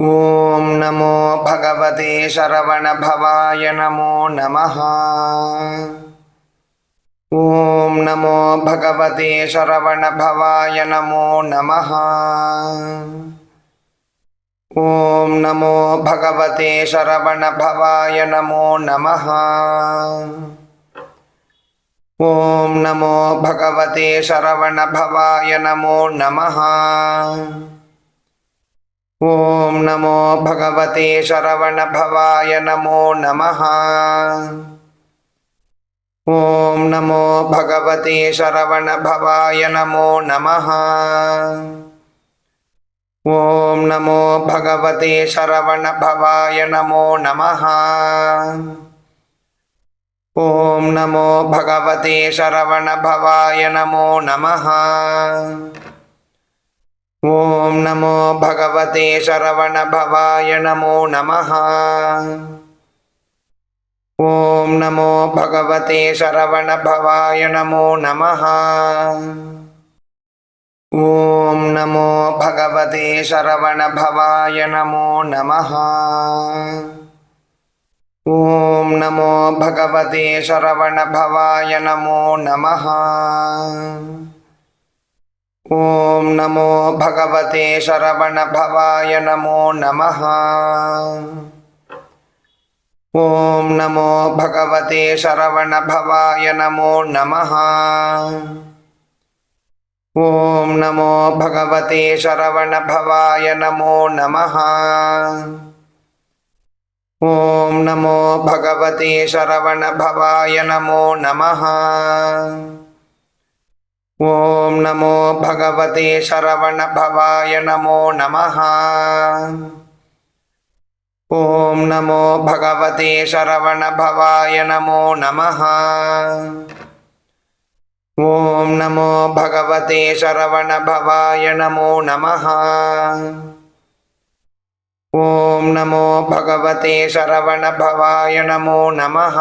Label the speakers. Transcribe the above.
Speaker 1: ॐ नमो भगवते शरवणभवाय नमो नमः। ॐ नमो भगवते शरवणभवाय नमो नमः। ॐ नमो भगवते शरवणभवाय नमो नमः। ॐ नमो भगवते शरवणभवाय नमो नमः ॐ नमो भगवते शरवणभवाय नमो नमः। ॐ नमो भगवते शरवणभवाय नमो नमः। ॐ नमो भगवते शरवणभवाय नमो नमः। ॐ नमो भगवते शरवणभवाय नमो नमः ॐ नमो भगवते शरवणभवाय नमो नमः। ॐ नमो भगवते शरवणभवाय नमो नमः। ॐ नमो भगवते शरवणभवाय नमो नमः। ॐ नमो भगवते शरवणभवाय नमो नमः ॐ नमो भगवते शरवणभवाय नमो नमः। ॐ नमो भगवते शरवणभवाय नमो नमः। ॐ नमो भगवते शरवणभवाय नमो नमः। ॐ नमो भगवते शरवणभवाय नमो नमः ॐ नमो भगवते शरवणभवाय नमो नमः। ॐ नमो भगवते शरवणभवाय नमो नमः। ॐ नमो भगवते शरवणभवाय नमो नमः। ॐ नमो भगवते शरवणभवाय नमो नमः